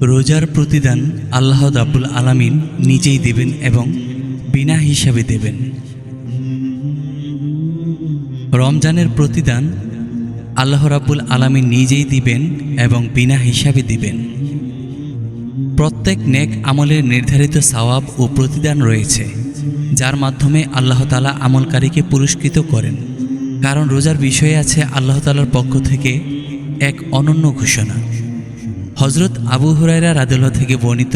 রোজার প্রতিদান আল্লাহ রাব্বুল আলামিন নিজেই দেবেন এবং বিনা হিসাবে দেবেন। রমজানের প্রতিদান আল্লাহ রাব্বুল আলামিন নিজেই দিবেন এবং বিনা হিসাবে দিবেন। প্রত্যেক নেক আমলের নির্ধারিত সওয়াব ও প্রতিদান রয়েছে, যার মাধ্যমে আল্লাহ তালা আমলকারীকে পুরস্কৃত করেন। কারণ রোজার বিষয়ে আছে আল্লাহ তালার পক্ষ থেকে এক অনন্য ঘোষণা। হজরত আবু হুরাইরা রাদুল্লাহ থেকে বর্ণিত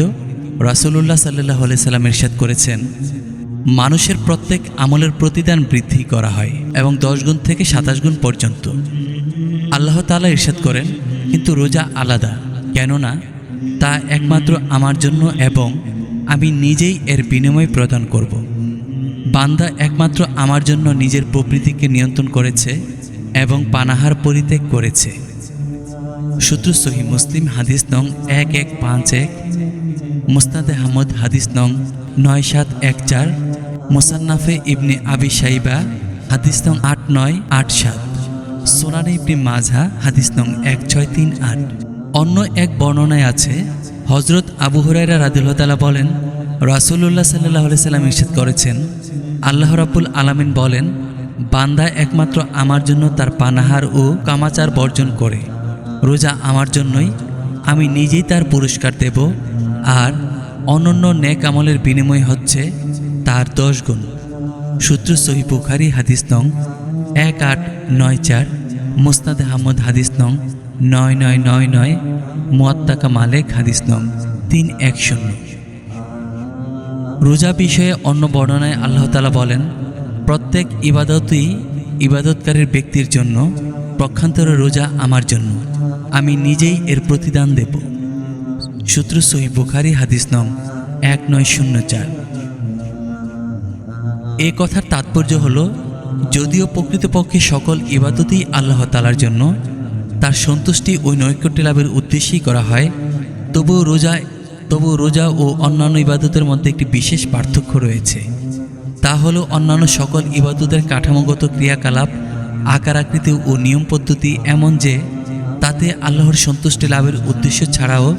রাসূলুল্লাহ সাল্লাহ সাল্লাম ইরশাদ করেছেন, মানুষের প্রত্যেক আমলের প্রতিদান বৃদ্ধি করা হয় এবং দশ গুণ থেকে সাতাশ গুণ পর্যন্ত। আল্লাহ তাআলা ইরশাদ করেন, কিন্তু রোজা আলাদা, কেননা তা একমাত্র আমার জন্য এবং আমি নিজেই এর বিনিময় প্রদান করব। বান্দা একমাত্র আমার জন্য নিজের প্রবৃত্তিকে নিয়ন্ত্রণ করেছে এবং পানাহার পরিত্যাগ করেছে। সূত্র সহি মুসলিম হাদিস নং এক এক পাঁচ এক, মুস্তাদ আহমদ হাদিস নং নয় সাত এক চার, মোসান্নাফে ইবনে আবি সাইবা হাদিস নং আট নয় আট সাত, সোনানে ইবনে মাঝা হাদিস নং এক ছয় তিন আট। অন্য এক বর্ণনায় আছে হজরত আবু হুরাইরা রাদিল্লাহ বলেন, রাসূলুল্লাহ সাল্লাহ সাল্লাম ইরশাদ করেছেন, আল্লাহ রাব্বুল আলামিন বলেন, বান্দা একমাত্র আমার জন্য তার পানাহার ও কামাচার বর্জন করে। রোজা আমার জন্যই আমি নিজেই তার পুরস্কার দেব, আর অনন্য নেক আমলের বিনিময় হচ্ছে তার দশ গুণ। সূত্র সহি বুখারি, হাদিস নং এক আট নয় চার মোস্তাদ আহমদ, হাদিস নং নয় নয় নয় নয়, মোয়াত্তাকা মালেক, হাদিস নং তিন এক শূন্য। রোজা বিষয়ে অন্য বর্ণনায় আল্লাহতালা বলেন, প্রত্যেক ইবাদতই ইবাদতকারীর ব্যক্তির জন্য পক্ষান্তরে রোজা আমার জন্য। আমি নিজেই এর প্রতিদান দেব। সূত্র সহি বুখারি, হাদিস নং এক নয় শূন্য চার। এ কথার তাৎপর্য হল, যদিও প্রকৃতপক্ষে সকল ইবাদতই আল্লাহ তালার জন্য, তার সন্তুষ্টি ও নৈকট্য লাভের উদ্দেশ্যেই করা হয়, তবুও রোজা তবুও রোজা ও অন্যান্য ইবাদতের মধ্যে একটি বিশেষ পার্থক্য রয়েছে। তা হলো অন্যান্য সকল ইবাদতের কাঠামোগত ক্রিয়াকলাপ আকার, আকৃতি ও নিয়ম পদ্ধতি এমন যে তাতে আল্লাহর সন্তুষ্টি লাভের উদ্দেশ্য ছাড়াও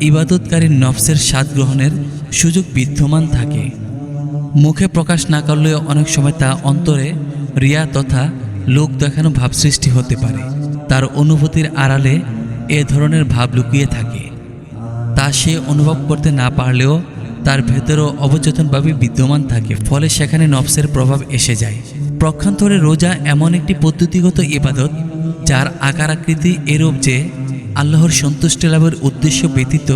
ইবাদতকারীর নফসের স্বাদ গ্রহণের সুযোগ বিদ্যমান থাকে। মুখে প্রকাশ না করলেও অনেক সময় তা অন্তরে রিয়া তথা লোক দেখানো ভাব সৃষ্টি হতে পারে। তার অনুভূতির আড়ালে এ ধরনের ভাব লুকিয়ে থাকে। তা সে অনুভব করতে না পারলেও তার ভেতরও অবচেতনভাবে বিদ্যমান থাকে, ফলে সেখানে নফসের প্রভাব এসে যায়। প্রক্ষান্তরে রোজা এমন একটি পদ্ধতিগত ইবাদত যার আকার আকৃতি এরূপ যে আল্লাহর সন্তুষ্টি লাভের উদ্দেশ্য ব্যতীত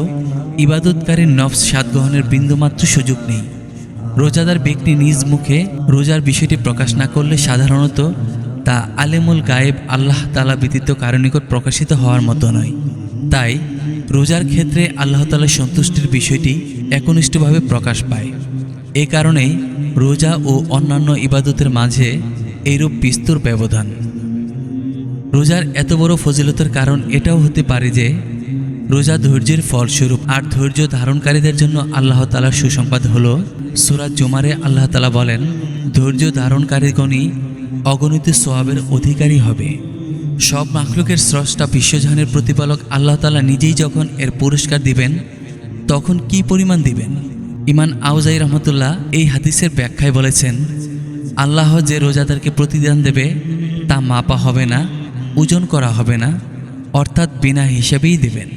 ইবাদতকারীর নফস স্বাদ গ্রহণের বিন্দুমাত্র সুযোগ নেই। রোজাদার ব্যক্তি নিজ মুখে রোজার বিষয়টি প্রকাশ না করলে সাধারণত তা আলেমুল গায়েব আল্লাহ তালা ব্যতীত কারও নিকট প্রকাশিত হওয়ার মতো নয়। তাই রোজার ক্ষেত্রে আল্লাহ তালার সন্তুষ্টির বিষয়টি একনিষ্ঠভাবে প্রকাশ পায়। এ কারণেই রোজা ও অন্যান্য ইবাদতের মাঝে এইরূপ বিস্তর ব্যবধান। রোজার এত বড় ফজিলতের কারণ এটাও হতে পারে যে, রোজা ধৈর্যের ফলস্বরূপ আর ধৈর্য ধারণকারীদের জন্য আল্লাহ তালার সুসংবাদ হল সুরাজ জুমারে আল্লাহ তালা বলেন, ধৈর্য ধারণকারীগণই অগণিত সোয়াবের অধিকারী হবে। সব মাখলুকের স্রষ্টা বিশ্বজাহানের প্রতিপালক আল্লাহ তালা নিজেই যখন এর পুরস্কার দিবেন, তখন কি পরিমাণ দিবেন? ইমান আউজাই রহমতুল্লাহ এই হাদিসের ব্যাখ্যায় বলেছেন, আল্লাহ যে রোজাদারকে প্রতিদান দেবে, তা মাপা হবে না, ওজন করা হবে না, অর্থাৎ বিনা হিসেবেই দেবেন।